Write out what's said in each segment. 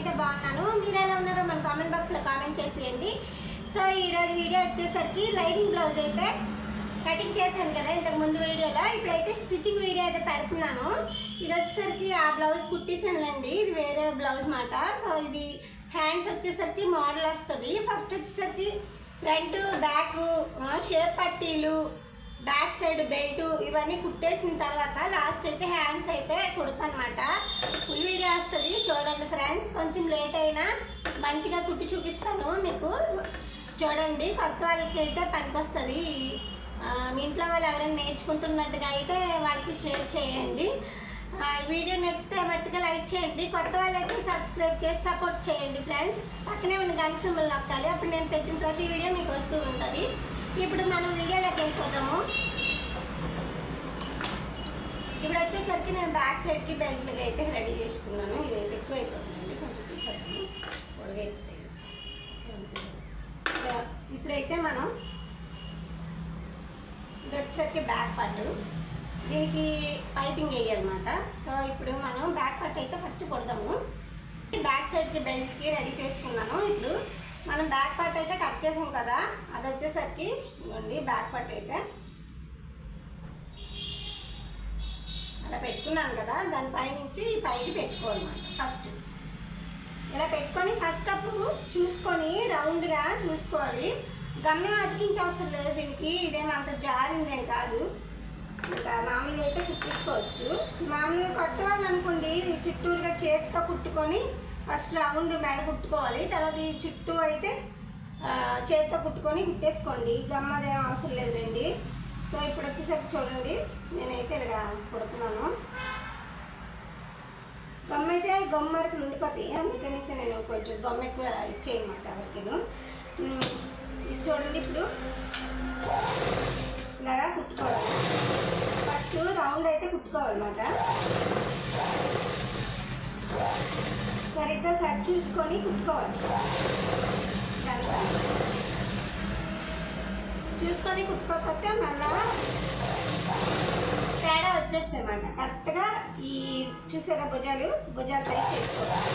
నేనైతే బాగున్నాను. మీరు ఎలా ఉన్నారో మన కామెంట్ బాక్స్లో కామెంట్ చేసేయండి. సో ఈరోజు వీడియో వచ్చేసరికి లైనింగ్ బ్లౌజ్ అయితే కటింగ్ చేశాను కదా ఇంతకు ముందు వీడియోలో. ఇప్పుడైతే స్టిచ్చింగ్ వీడియో అయితే పెడుతున్నాను. ఇది వచ్చేసరికి ఆ బ్లౌజ్ కుట్టిసానులేండి ఇది వేరే బ్లౌజ్ మాట. సో ఇది హ్యాండ్స్ వచ్చేసరికి మోడల్ వస్తుంది. ఫస్ట్ వచ్చేసరికి ఫ్రంట్ బ్యాక్ షేప్ పట్టీలు బ్యాక్ సైడ్ బెల్ట్ ఇవన్నీ కుట్టేసిన తర్వాత లాస్ట్ అయితే హ్యాండ్స్ అయితే కుడతానమాట ఫుల్ వీడియో వస్తుంది చూడండి ఫ్రెండ్స్. కొంచెం లేట్ అయినా మంచిగా కుట్టి చూపిస్తాను మీకు. చూడండి కొత్త వాళ్ళకి అయితే పనికొస్తుంది మీ ఇంట్లో వాళ్ళు ఎవరైనా నేర్చుకుంటున్నట్టుగా అయితే వాళ్ళకి షేర్ చేయండి. ఈ వీడియో నచ్చితే మట్టుగా లైక్ చేయండి. కొత్త వాళ్ళైతే సబ్స్క్రైబ్ చేసి సపోర్ట్ చేయండి ఫ్రెండ్స్. పక్కనే ఉన్న గంట సింబల్ నొక్కాలి. అప్పుడు నేను పెట్టిన ప్రతి వీడియో మీకు వస్తూ ఉంటుంది. ఇప్పుడు మనం వీడియోలోకి వెళ్ళిపోతాము ఇప్పుడు వచ్చేసరికి నేను బ్యాక్ సైడ్కి బెల్ట్లుగా అయితే రెడీ చేసుకున్నాను. ఇదైతే ఎక్కువ అయిపోతుందండి కొంచెం తీసేద్దాము పొడగైపోతాయి ఇప్పుడైతే మనం ఇది వచ్చేసరికి బ్యాక్ పట్టు దీనికి పైపింగ్ వేయాలన్నమాట సో ఇప్పుడు మనం బ్యాక్ పట్టు అయితే ఫస్ట్ కొడదాము. బ్యాక్ సైడ్కి బెల్ట్కి రెడీ చేసుకున్నాను. ఇప్పుడు మనం బ్యాక్ పార్ట్ అయితే కట్ చేసాం కదా అది వచ్చేసరికి ఇదిగోండి బ్యాక్ పార్ట్ అయితే. అలా పెట్టుకున్నాను కదా దానిపై నుంచి పైకి పెట్టుకోనమాట ఫస్ట్. ఇలా పెట్టుకొని ఫస్ట్ అప్పుడు చూసుకొని రౌండ్గా చూసుకోవాలి. గమ్యం అతికించే అవసరం లేదు దీనికి ఇదేం అంత జారిందేం కాదు. ఇంకా మామూలుగా అయితే కుట్టించుకోవచ్చు మామూలుగా కొత్త వాళ్ళు అనుకోండి చుట్టూరుగా చేతితో కుట్టుకొని ఫస్ట్ రౌండ్ మెడ కుట్టుకోవాలి. తర్వాత ఈ చుట్టూ అయితే చేతితో కుట్టుకొని కుట్టేసుకోండి. గమ్మదేం అవసరం లేదు రండి. సో ఇప్పుడు వచ్చేసరికి చూడండి. నేనైతే ఇలాగా కుడుతున్నాను. గమ్మ అయితే గమ్మ వరకు ఉండిపోతాయి. అందుకనేసి నేను కొంచెం గమ్మ ఎక్కువ ఇచ్చేయమాట ఎవరికిను. ఇది చూడండి ఇప్పుడు. ఇలాగా కుట్టుకోవాలి. ఫస్ట్ రౌండ్ అయితే కుట్టుకోవాలన్నమాట. సరిగ్గా సరి చూసుకొని కుట్టుకోవాలి. చూసుకొని కుట్టుకోకపోతే మళ్ళా తేడా వచ్చేస్తాయి అన్నమాట కరెక్ట్గా ఈ చూసారా భుజాలు? భుజాలు పై చేసుకోవాలి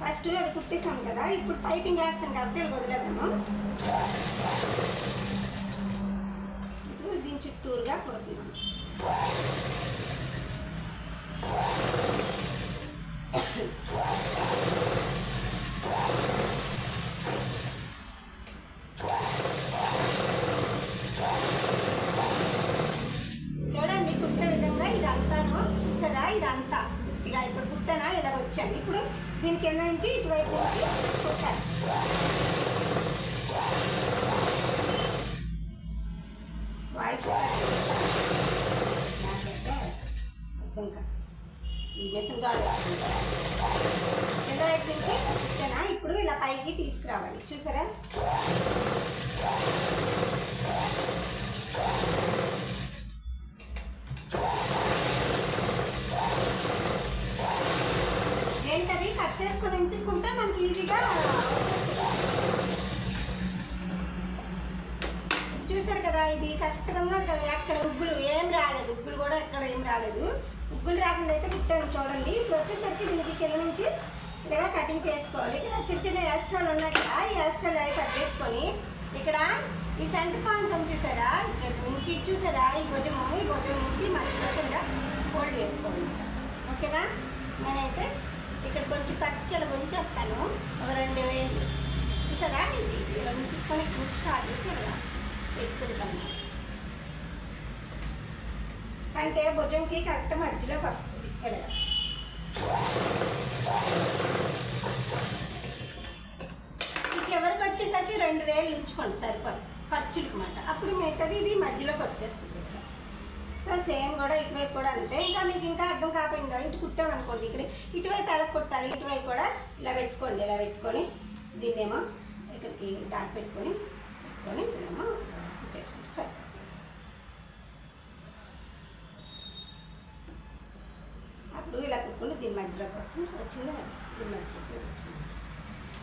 ఫస్ట్ అది కుట్టేసాం కదా ఇప్పుడు పైపింగ్ వేస్తాం కాబట్టి అది వదిలేద్దాము. ఇప్పుడు దీని చుట్టూరుగా కుడుతున్నాం. చూడండి కుట్టిన విధంగా ఇదంతాను చూసారా? ఇదంతా. ఇక ఇప్పుడు కుట్టానా? ఇలా వచ్చాను. ఇప్పుడు దీని కింద నుంచి ఇటువైపు నుంచి కుట్టాను మెషిన్ గాడు కింద. వైపు నుంచి కుట్టానా ఇప్పుడు ఇలా పైకి తీసుకురావాలి. చూసారా? ఏంటది? కట్ చేసుకొని ఉంచుకుంటే మనకి ఈజీగా చూసారు కదా ఇది కరెక్ట్గా ఉన్నది కదా. ఎక్కడ ఉగ్గులు ఏం రాలేదు. ఉగ్గులు కూడా ఎక్కడ ఏం రాలేదు. ఉగ్గులు రాకుండా అయితే కుట్టాను చూడండి. ఇప్పుడు వచ్చేసరికి దీనికి కింద నుంచి ఇలా కటింగ్ చేసుకోవాలి. ఇక్కడ చిన్న చిన్న ఎక్స్ట్రాలు ఉన్నాయి కదా ఈ ఎక్స్ట్రాలు అవి కట్ చేసుకొని ఇక్కడ ఈ సెంటర్ పాయింట్ ఉంచేసారా ఇక్కడ నుంచి చూసారా? ఈ భుజము ఈ భుజం నుంచి మధ్యలో కింద ఫోల్డ్ చేసుకోవాలి. ఓకేనా? నేనైతే ఇక్కడ కొంచెం ఖర్చుకి ఇలా ఉంచేస్తాను. ఒక రెండు వేలు. చూసారా? ఇది ఇలా ఉంచేసుకొని ఇక్కడ స్టార్ట్ చేసి ఇలా పెట్టుకుంటాను. అంటే భుజంకి కరెక్ట్ మధ్యలోకి వస్తుంది. ఇలా చివరికి వచ్చేసరికి రెండు వేలు ఉంచుకోండి సరిపోదు. ఖర్చులకు మాట. అప్పుడు మిగతాది ఇది మధ్యలోకి వచ్చేస్తుంది. సో సేమ్ కూడా ఇటువైపు కూడా అంతే. ఇంకా మీకు ఇంకా అర్థం కాకపోయిందో? ఇటు కుట్టామనుకోండి ఇక్కడ. ఇటువైపు ఎలా కుట్టాలి? ఇటువైపు కూడా ఇలా పెట్టుకోండి ఇలా పెట్టుకొని దీన్నేమో ఇక్కడికి డాట్ పెట్టుకొని పెట్టుకొని ఇక్కడేమో కుట్టేసుకోండి. సరే అప్పుడు ఇలా కుట్టుకుంటే దీని మధ్యలోకి వస్తుంది. వచ్చింది? కదా? దీని మధ్యలోకి వచ్చింది?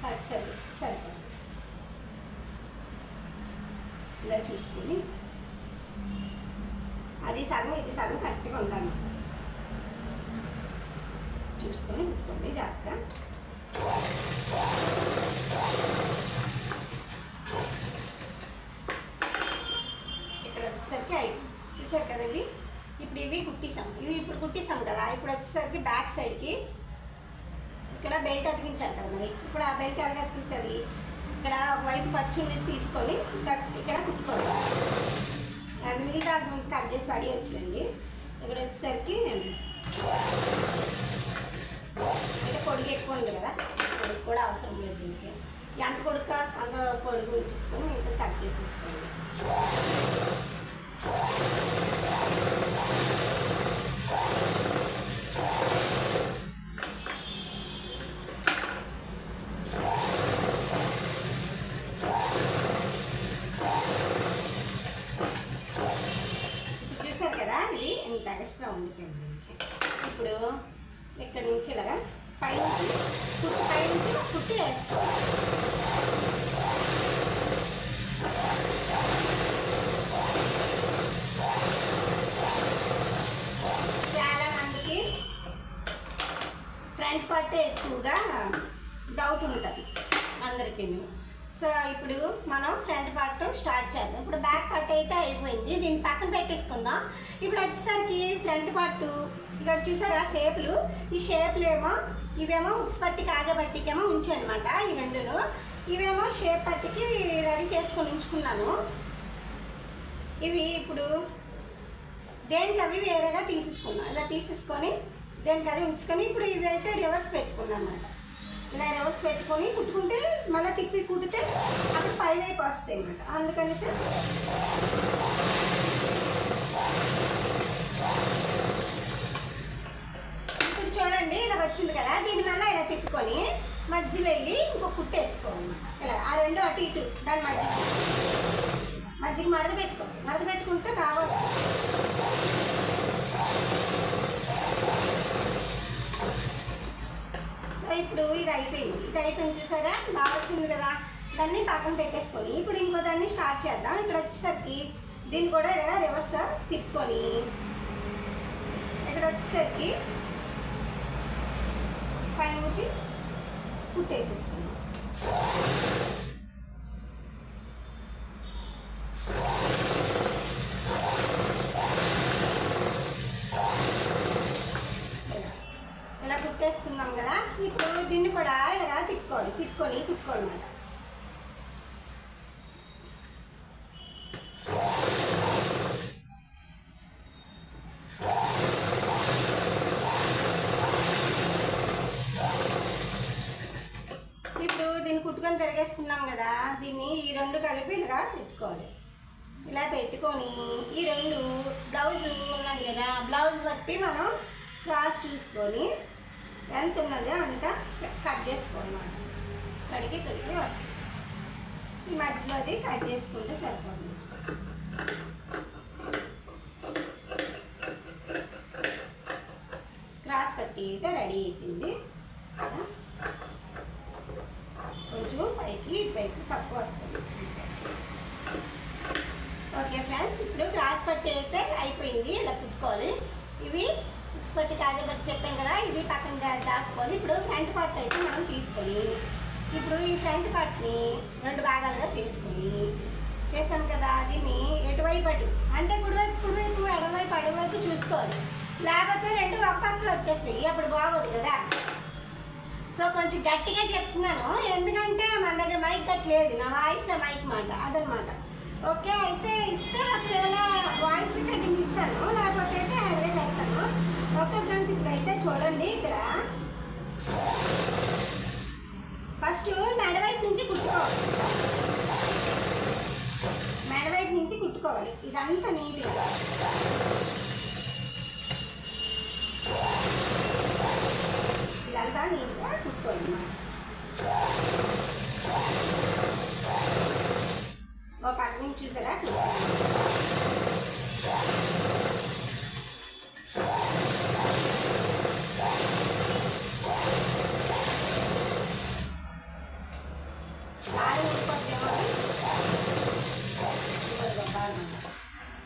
కరెక్ట్ సరి సరిపోయింది. ఇలా చూసుకుని అది సగం ఇది సగం కరెక్ట్గా ఉండాలి చూసుకొని కుట్టుకోండి జాగ్రత్తగా. ఇక్కడ వచ్చేసరికి అయి చూసారు కదండి ఇప్పుడు ఇవి కుట్టిస్తాం ఇవి ఇప్పుడు కుట్టిస్తాం కదా. ఇప్పుడు వచ్చేసరికి బ్యాక్ సైడ్కి ఇక్కడ బెల్ట్ అతికించాలి కదా మరి. ఇప్పుడు ఆ బెల్ట్ ఎలాగ అతికించాలి? ఇక్కడ వైపు పచ్చుని తీసుకొని ఖర్చు ఇక్కడ కుట్టుకోవాలి. అది మిగతా మీకు కట్ చేసి పడి వచ్చిందండి ఇక్కడ వచ్చేసరికి అంటే పొడుగు ఎక్కువ ఉంది కదా. పొడుగు కూడా అవసరం లేదు దీనికి. ఎంత పొడుగు కాస్త అంత పొడుగు ఉంచేసుకొని మిగతా కట్ చేసేసుకోండి. Thank you. ఎక్కువగా డౌట్ ఉంటుంది. అందరికీ. సో ఇప్పుడు మనం ఫ్రంట్ పార్ట్ స్టార్ట్ చేద్దాం. ఇప్పుడు బ్యాక్ పార్ట్ అయితే అయిపోయింది. దీన్ని పక్కన పెట్టేసుకుందాం. ఇప్పుడు వచ్చేసరికి ఫ్రంట్ పార్ట్ ఇక చూసారా షేపులు ఈ షేపులు ఏమో ఇవేమో ఉక్స్ పట్టి కాజా పట్టికేమో ఉంచానమాట ఈ రెండును. ఇవేమో షేప్ పట్టికి రెడీ చేసుకొని ఉంచుకున్నాను. ఇవి ఇప్పుడు దేనికి అవి వేరేగా తీసేసుకున్నాం ఇలా తీసేసుకొని దేనికి అది ఉంచుకొని ఇప్పుడు ఇవి అయితే రివర్స్ పెట్టుకున్నాం అనమాట ఇలా రివర్స్ పెట్టుకొని కుట్టుకుంటే మళ్ళీ తిప్పి కుట్టితే అప్పుడు పై వైపు వస్తాయి అన్నమాట. అందుకనేసి ఇప్పుడు చూడండి ఇలా వచ్చింది కదా దీని మళ్ళీ ఇలా తిప్పుకొని మధ్య వెళ్ళి ఇంకో కుట్టు వేసుకోవాలన్నమాట ఇలా ఆ రెండు అటు ఇటు దాని మధ్య మధ్యకి మడత పెట్టుకో మడత పెట్టుకుంటే బాగా వస్తుంది. ఇప్పుడు ఇది అయిపోయింది. ఇది అయిపోయింది చూసారా? బాగా వచ్చింది కదా. దాన్ని పక్కన పెట్టేసుకొని ఇప్పుడు ఇంకో దాన్ని స్టార్ట్ చేద్దాం. ఇక్కడ వచ్చేసరికి దీన్ని కూడా ఇలా రివర్స్ తిప్పుకొని ఇక్కడ వచ్చేసరికి పైనుంచి కుట్టేసేసుకున్నాం ఇలా. ఇలా కుట్టేసుకున్నాం కదా ఇప్పుడు దీన్ని కూడా ఇలాగా తిప్పుకోవాలి తిప్పుకొని కుట్టుకోనమాట ఇప్పుడు దీన్ని కుట్టుకొని తిరిగేసుకున్నాం కదా దీన్ని ఈ రెండు కలిపి ఇలా పెట్టుకోవాలి. ఇలా పెట్టుకొని ఈ రెండు బ్లౌజ్ ఉన్నది కదా బ్లౌజ్ బట్టి మనం క్లాత్ చూసుకొని ఎంత ఉన్నదో అంత కట్ చేసుకోవాలన్నమాట కడిగి కడిగి వస్తుంది ఈ మధ్యలో అది కట్ చేసుకుంటే సరిపోతుంది. క్రాస్ పట్టి అయితే రెడీ అయిపోయింది కదా కొంచెం పైకి ఇటువైపు తక్కువ వస్తుంది ఓకే ఫ్రెండ్స్ ఇప్పుడు గ్రాస్ పట్టి అయితే అయిపోయింది ఇలా కుట్టుకోవాలి. ఇవి ఉక్స్ పట్టి కాజా పట్టి చెప్పాం కదా ఇవి పక్కన దా- దాచుకోవాలి. ఇప్పుడు ఫ్రంట్ పార్ట్ అయితే మనం తీసుకొని ఇప్పుడు ఈ ఫ్రంట్ పార్ట్ని రెండు భాగాలుగా చేసుకొని చేసాం కదా దీన్ని ఎటువైపు అటు అంటే కుడివైపు కుడివైపు ఎడవైపు అడవైపు చూసుకోవాలి. లేకపోతే రెండు ఒక పక్క వచ్చేస్తాయి అప్పుడు బాగోదు కదా. సో కొంచెం గట్టిగా చెప్తున్నాను ఎందుకంటే మన దగ్గర మైక్ కట్టలేదు నా వాయిస్ మైక్ మాట అదనమాట. ఓకే అయితే ఇస్తే ఒకవేళ వాయిస్ రికార్డింగ్ ఇస్తాను లేకపోతే అయితే అదే పెడతాను. ఓకే ఫ్రెండ్స్ ఇప్పుడైతే చూడండి ఇక్కడ. ఫస్ట్ మెడవైపు నుంచి కుట్టుకోవాలి. మెడవైపు నుంచి కుట్టుకోవాలి. ఇదంతా నీట్గా. ఇదంతా నీట్గా కుట్టుకోవాలి. చూసారా బాగా.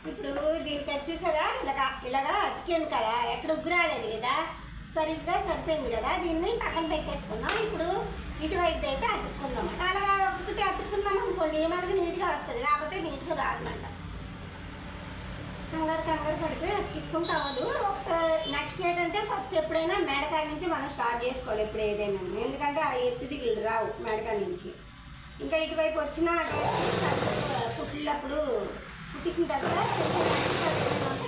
ఇప్పుడు దీనికి చూసారా? ఇలాగా ఇలాగా అతికాను కదా? ఎక్కడ ఉగ్గు రాలేదు కదా? సరిగ్గా సరిపోయింది కదా? దీన్ని పక్కన పెట్టేసుకున్నాం ఇప్పుడు ఇటువైపు అయితే అతుక్కుందాం. అలాగా ఒక్కొక్కటి అతుక్కున్నాం అనుకోండి. మనకి నీట్గా వస్తుంది. లేకపోతే నీట్గా రాదన్నమాట కంగారు కంగారు పడిపోయి అతికిసుకుంటే అవ్వదు ఒక నెక్స్ట్ ఏంటంటే ఫస్ట్ ఎప్పుడైనా మేడకాయ నుంచి మనం స్టార్ట్ చేసుకోవాలి ఎప్పుడు ఏదైనా. ఎందుకంటే ఆ ఎత్తు దిగులు రావు మేడకాయ నుంచి. ఇంకా ఇటువైపు వచ్చిన పుట్టినప్పుడు పుట్టిన తర్వాత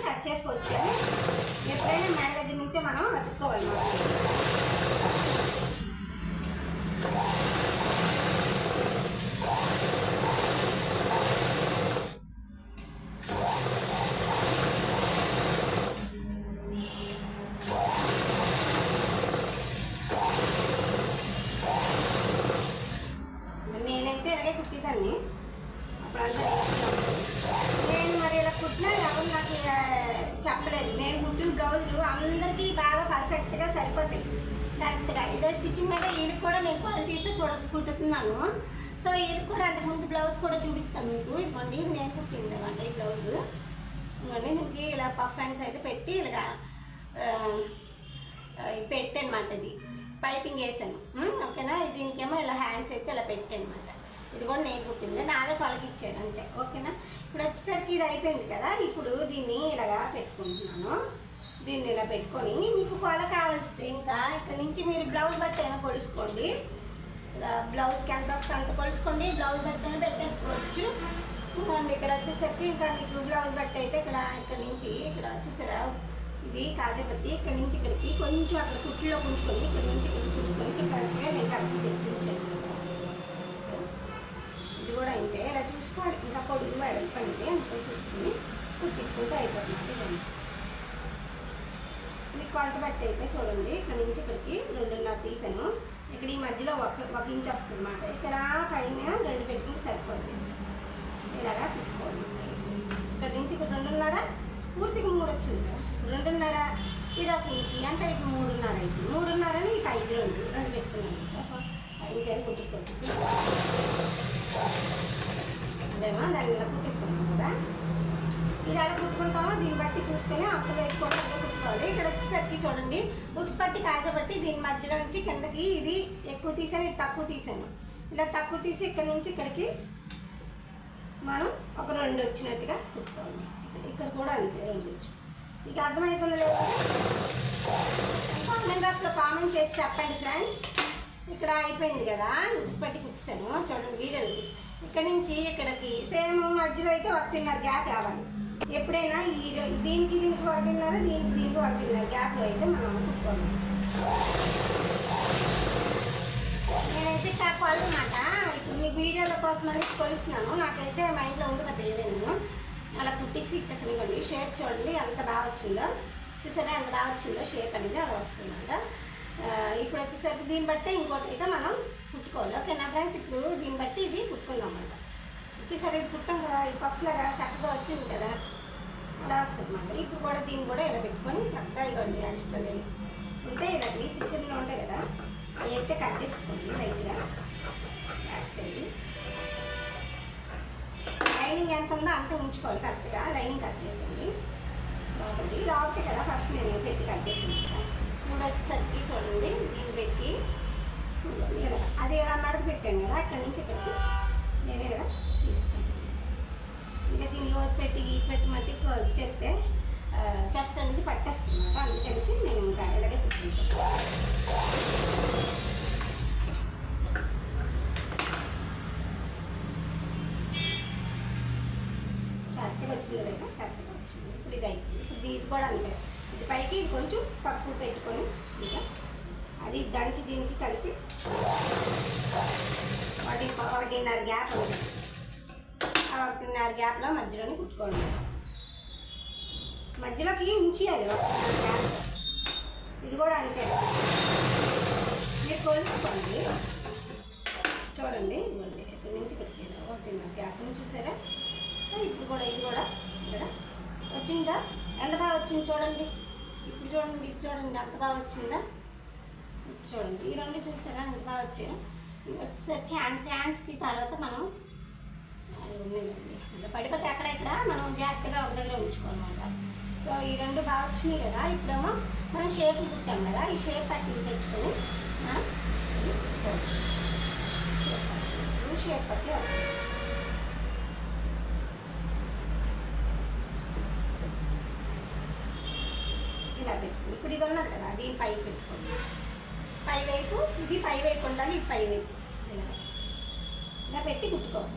కట్ చేసుకోవచ్చు. కానీ ఎప్పుడైనా మెడ వీళ్ళకి బ్లౌజ్ కూడా చూపిస్తాను మీకు. ఇవ్వండి నేను కుట్టింది అనమాట ఈ బ్లౌజ్. ఇవ్వండి దీనికి ఇలా పఫ్ హ్యాండ్స్ అయితే పెట్టి ఇలాగా పెట్టనమాట ఇది. పైపింగ్ వేసాను. ఓకేనా? దీనికేమో ఇలా హ్యాండ్స్ అయితే ఇలా పెట్టానమాట ఇది కూడా నేను కుట్టింది. నాదే కొలకి ఇచ్చాను అంతే. ఓకేనా? ఇప్పుడు వచ్చేసరికి ఇది అయిపోయింది కదా? ఇప్పుడు దీన్ని ఇలాగా పెట్టుకుంటున్నాను. దీన్ని ఇలా పెట్టుకొని మీకు కొల కావలిస్తే ఇంకా ఇక్కడ నుంచి మీరు బ్లౌజ్ బట్టి అయినా కొలుసుకోండి. బ్లౌజ్కి ఎంత వస్తే అంత కొలుసుకోండి బ్లౌజ్ బట్టనే పెట్టేసుకోవచ్చు. అండ్ ఇక్కడ వచ్చేసరికి ఇంకా మీకు బ్లౌజ్ బట్టి అయితే ఇక్కడ ఇక్కడ నుంచి ఇక్కడ చూసారా? ఇది కాజపట్టి ఇక్కడ నుంచి ఇక్కడికి కొంచెం అక్కడ కుట్టులో ఉంచుకొని ఇక్కడ నుంచి ఇక్కడ చూసుకొని ఇక్కడ కరెక్ట్గా నేను కరెక్ట్ పెట్టి సో ఇది కూడా అయితే ఇలా చూసుకోవాలి. ఇంకా పొడుగు మేడం పండితే అంతే చూసుకుని కుట్టించుకుంటే అయిపోతుంది ఇదండి ఇది కొలత బట్టి అయితే చూడండి. ఇక్కడ నుంచి ఇక్కడికి రెండున్నర తీసాను. ఇక్కడ ఈ మధ్యలో ఒక ఒక ఇంచ్ వస్తుంది అనమాట ఇక్కడ పైన రెండు పెట్టుకుంటే సరిపోతుంది ఇలాగా కుట్టుకోండి ఇక్కడ నుంచి ఇక్కడ రెండున్నర పూర్తిగా మూడు వచ్చింది. కదా రెండున్నర ఇది ఒక ఇంచి. అంటే ఇప్పుడు మూడున్నర అయితే. మూడున్నరని ఈ పైకి రెండు రెండు పెట్టుకున్నాను సో పైన చేయాలి కుట్టించుకోవచ్చు ఇదేమో దాన్ని ఇలా కుట్టుకుంటామో దీన్ని బట్టి చూసుకొని అప్పుడు వేసుకోవడం కూడా కుట్టుకోవాలి ఇక్కడ వచ్చేసరికి చూడండి బుక్స్ పట్టి కాజా బట్టి దీని మధ్యలో నుంచి కిందకి ఇది ఎక్కువ తీసాను ఇది తక్కువ తీసాను. ఇలా తక్కువ తీసి ఇక్కడ నుంచి ఇక్కడికి మనం ఒక రెండు వచ్చినట్టుగా కుట్టుకోవాలి ఇక్కడ కూడా అంతే రెండు వచ్చి. మీకు అర్థమవుతుందో లేదు కామెంట్ బాక్స్లో కామెంట్ చేసి చెప్పండి ఫ్రెండ్స్ ఇక్కడ అయిపోయింది కదా బుక్స్ పట్టి కుట్టాను చూడండి వీడియో నుంచి. ఇక్కడ నుంచి ఇక్కడికి సేమ్ మధ్యలో అయితే ఒకటిన్నర గ్యాప్ రావాలి. ఎప్పుడైనా ఈ దీనికి దీనికి ఒకటిన్నర దీనికి దీనికి ఒకటిన్నర గ్యాప్లో అయితే మనం కుట్టుకోవాలి నేనైతే ఇక్కడ ఇప్పుడు మీ వీడియోల కోసం అని కొలుస్తున్నాను. నాకైతే మా ఇంట్లో ఉండగా తెలియలేను అలా కుట్టిసి ఇచ్చేసాను ఇవ్వండి. షేప్ చూడండి అంత బాగా వచ్చిందో. చూసారా ఎంత బాగా వచ్చిందో షేప్ అనేది అలా వస్తుందన్నమాట. ఇప్పుడు వచ్చేసరికి దీన్ని బట్టి ఇంకోటి అయితే మనం కుట్టుకోవాలి. ఓకేనా ఫ్రెండ్స్ ఇప్పుడు దీన్ని బట్టి ఇది కుట్టుకుందాం అన్నమాట. వచ్చేసరి ఇది కుట్టాం కదా ఈ పఫ్లాగా చక్కగా వచ్చింది కదా. అలా వస్తుంది మళ్ళీ. ఇప్పుడు కూడా దీన్ని కూడా ఇలా పెట్టుకొని చక్కగా ఇవ్వండి ఎక్స్ట్రా ఉంటే ఇలా చిన్న ఇచ్చిన ఉంటాయి కదా. అవి అయితే కట్ చేసుకోండి లైట్గా. బ్యాక్ సైడ్ లైనింగ్ ఎంత ఉందో అంత ఉంచుకోవాలి కరెక్ట్గా. లైనింగ్ కట్ చేయండి. లోపలి లోపలి కదా ఫస్ట్ నేను పెట్టి కట్ చేసి ఇప్పుడు వచ్చేసరికి చూడండి. దీన్ని పెట్టి అదే అది మడత పెట్టాను కదా. అక్కడి నుంచి ఇక్కడికి నేను కదా ఇంకా దీనిలో లోతు పెట్టి ఈ పెట్టి మట్టి చెప్తే చెస్ట్ అనేది పట్టేస్తుంది అన్నమాట. అందుకనేసి నేను ఇంకా ఇలాగే కుట్టుకుంటాను కరెక్ట్గా వచ్చింది లేదా? కరెక్ట్గా వచ్చింది. ఇప్పుడు ఇది అయిపోయింది. ఇప్పుడు ఇది కూడా అంతే. ఇది పైకి ఇది కొంచెం తక్కువ పెట్టుకొని ఇంకా అది దానికి దీనికి కలిపి వాటి ఒకటిన్నర గ్యాప్ ఉంది ఒకటిన్నర గ్యాప్లో మధ్యలోనే కుట్టుకోండి. మధ్యలోకి ఉంచేయాలి ఇది కూడా అంతే. మీరు కొలుసుకోండి. చూడండి ఇదిగోండి ఇక్కడి నుంచి ఇక్కడికి ఒకటిన్నర గ్యాప్ నుంచి చూసారా? ఇప్పుడు కూడా ఇది కూడా ఇక్కడ వచ్చిందా? ఎంత బాగా వచ్చింది చూడండి. ఇప్పుడు చూడండి ఇది చూడండి ఎంత బాగా వచ్చిందా? చూడండి ఈ రెండు చూసారా? ఎంత బాగా వచ్చాయో. వచ్చేసరికి హ్యాండ్స్ హ్యాండ్స్కి తర్వాత మనం అవి ఉన్నాయండి పడిపోతే అక్కడ ఇక్కడ మనం జాగ్రత్తగా ఒక దగ్గర ఉంచుకోనమాట సో ఈ రెండు బాగా వచ్చినాయి కదా ఇప్పుడేమో మనం షేప్ కుట్టాం కదా ఈ షేప్ పట్టింగ్ తెచ్చుకొని మనం షేప్ పట్టి షేప్ పట్టి ఇలా పెట్టుకుని ఇప్పుడు ఇది ఉన్నది కదా అది పై పెట్టుకోండి. పై వైపు ఇది పై వైపు ఉండాలి ఇది పై వైపు. ఇలా. ఇలా పెట్టి కుట్టుకోవాలి.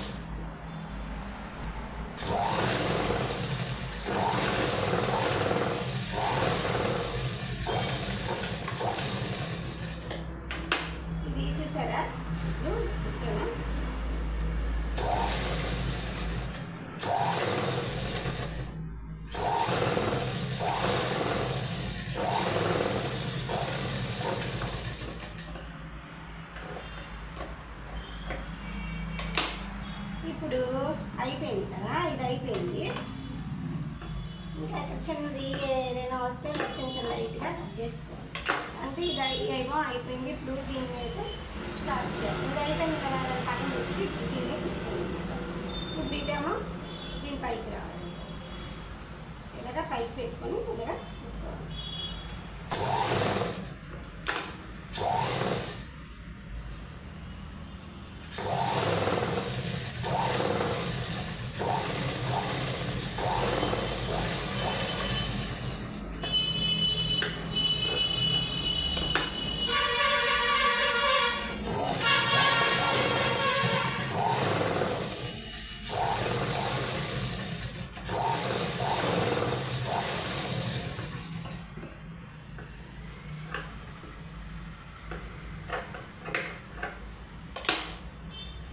అయిపోయింది. ఇప్పుడు దీన్ని అయితే స్టార్ట్ చేయాలి ఇదైతే అయిపోయింది కదా దాన్ని చేసి దీన్ని ఇప్పుడు ఇదేమో దీని పైకి రావాలి. ఇలాగ పైకి పెట్టుకొని ఇలాగా కుట్టుకోవాలి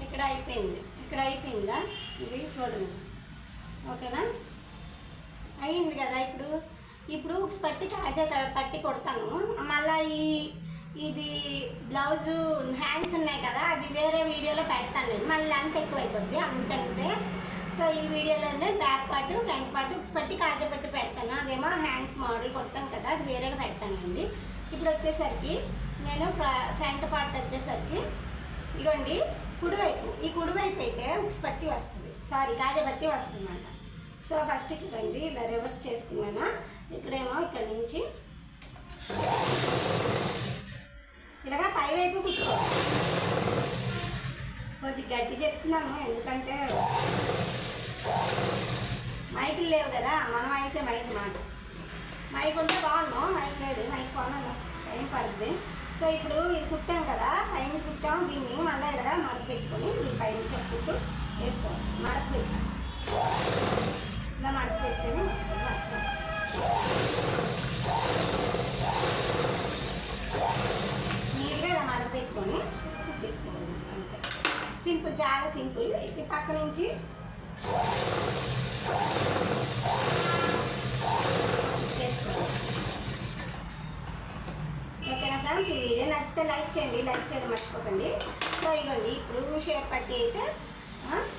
ఇక్కడ అయిపోయింది ఇక్కడ అయిపోయిందా ఇది చూడండి ఓకేనా అయింది కదా ఇప్పుడు పట్టి కాజా పట్టి కొడతాను. మళ్ళీ ఈ ఇది బ్లౌజు హ్యాండ్స్ ఉన్నాయి కదా అది వేరే వీడియోలో పెడతాను నేను. మళ్ళీ అంత ఎక్కువ అయిపోద్ది అందుకనిసే. సో ఈ వీడియోలోనే బ్యాక్ పార్ట్ ఫ్రంట్ పార్ట్ పట్టి కాజా పట్టి పెడతాను. అదేమో హ్యాండ్స్ మోడల్ కొడతాను కదా అది వేరేగా పెడతానండి. ఇప్పుడు వచ్చేసరికి నేను ఫ్ర- ఫ్రంట్ పార్ట్ వచ్చేసరికి ఇగోండి కుడివైపు ఈ కుడివైపు అయితే ఉక్స్ పట్టి వస్తుంది. సారీ కాజా పట్టి వస్తుంది అన్నమాట సో ఫస్ట్ ఇవ్వండి ఇలా రివర్స్ చేసుకున్నాను? ఇక్కడేమో ఇక్కడ నుంచి. ఇలాగా పై వైపు కుట్టుకోవాలి కొంచెం గట్టి చెప్తున్నాను ఎందుకంటే మైకులు లేవు కదా మనం వేసే మైక్ మాట. మైక్ ఉంటే బాగున్నాం మైక్ లేదు మైక్ కొనాలి? టైం పడుతుంది సో ఇప్పుడు ఇది కుట్టాం కదా పై నుంచి కుట్టాము దీన్ని మళ్ళీ ఇలాగా మడత పెట్టుకొని దీని పై నుంచి కుట్టు వేసుకోవాలి. మడత పెట్టుకోవాలి ఇలా మడత పెడితేనే వస్తుంది మడత. నీట్గా ఇలా మడత పెట్టుకొని కుట్టేసుకోవాలి అంతే సింపుల్ చాలా సింపుల్ ఇది పక్క నుంచి. ఓకేనా ఫ్రెండ్స్ ఈ వీడియో నచ్చితే లైక్ చేయండి లైక్ చేయడం మర్చిపోకండి. సో ఇవ్వండి ఇప్పుడు షేప్ పట్టి అయితే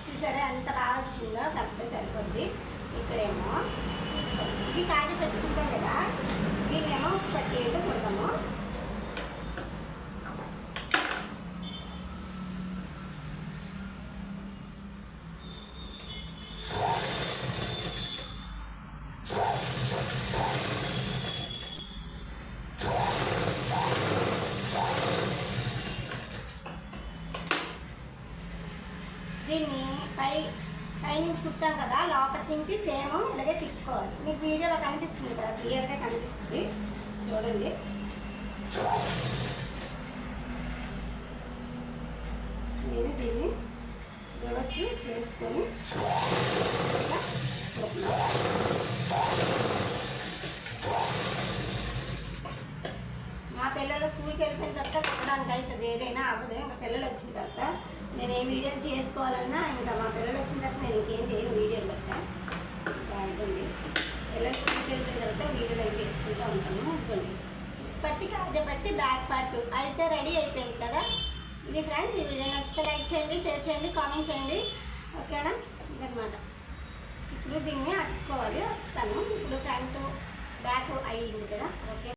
చూసారా ఎంత బాగా వచ్చిందో కరెక్ట్గా సరిపోద్ది. ఇక్కడేమో ఇది కాజు పెట్టుకుంటాం కదా దీన్నేమో ఏమో పట్టి అయితే కుడతాము దీన్ని పై పై నుంచి కుట్టాం కదా లోపటి నుంచి సేమ్ ఇలాగే తిప్పుకోవాలి. మీకు వీడియోలో కనిపిస్తుంది కదా క్లియర్గా కనిపిస్తుంది. చూడండి. నేను దీన్ని రివర్స్ చేసుకొని మా పిల్లలు స్కూల్కి వెళ్ళిపోయిన తర్వాత కుట్టడానికి అవుతుంది. ఏదైనా అవ్వదు. ఇంకా పిల్లలు వచ్చిన తర్వాత నేను ఏ వీడియోలు చేసుకోవాలన్నా ఇంకా మా పిల్లలు వచ్చిన తర్వాత నేను ఇంకేం చేయను వీడియోలో. స్కూల్కి తర్వాత వీడియోలో చేసుకుంటూ బుక్స్ పట్టి కాజా పట్టి బ్యాక్ పార్ట్ అయితే రెడీ అయిపోయింది కదా ఇది ఫ్రెండ్స్ ఈ వీడియో నచ్చితే లైక్ చేయండి షేర్ చేయండి కామెంట్ చేయండి ఓకేనా ఇదనమాట ఇప్పుడు దీన్ని అతుక్కోవాలి అతుకుతాను ఇప్పుడు ఫ్రంట్ బ్యాక్ అయ్యింది కదా ఓకే.